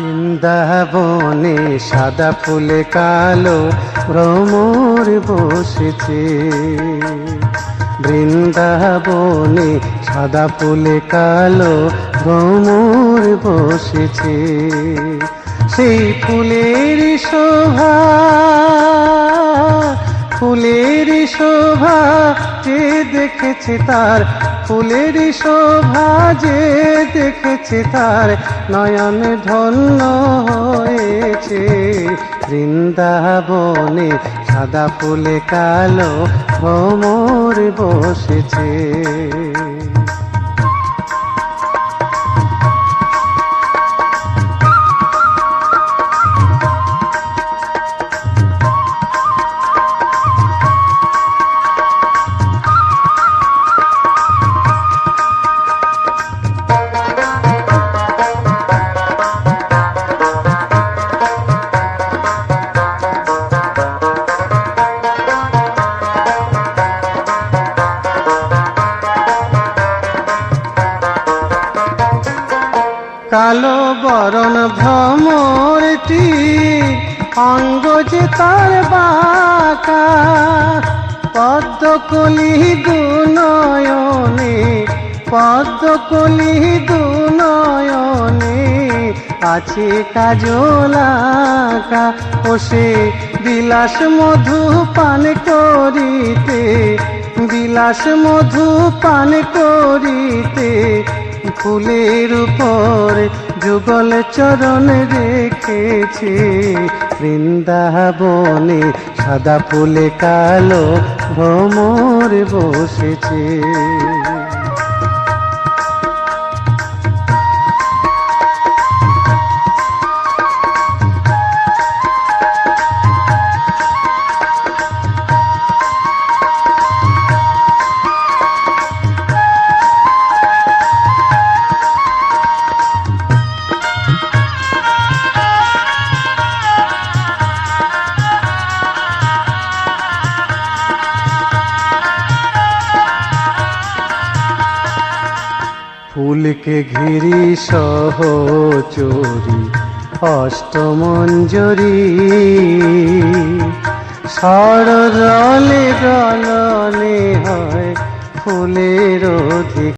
বৃন্দাবনে সাদা ফুলে কালো ভ্রমর বসেছে। বৃন্দাবনে সাদা ফুলে কালো ভ্রমর বসেছে। সেই ফুলের শোভা ফুলের শোভা যে দেখেছে তার ফুলের শোভা যে দেখেছে তার নয়ন ধন্য হয়েছে। বৃন্দাবনে সাদা ফুলে কালো ভ্রমর বসেছে। কালো বরণ ভ্রমরটি, অঙ্গ যে তার বাঁকা। পদ্মকলি দুনয়নে পদ্মকলি দুনয়নে আছে কাজলাকা বসে বিলাস মধু পান করিতে, বিলাস মধু পান করিতে ফুলের উপর যুগল চরণ রেখেছে বৃন্দাবনে সাদা ফুলে কালো ভ্রমর বসেছে। ফুলকে ঘিরি সহ চোরি অষ্টমঞ্জরি। সরলে রলনে হয় ফুলের অধিক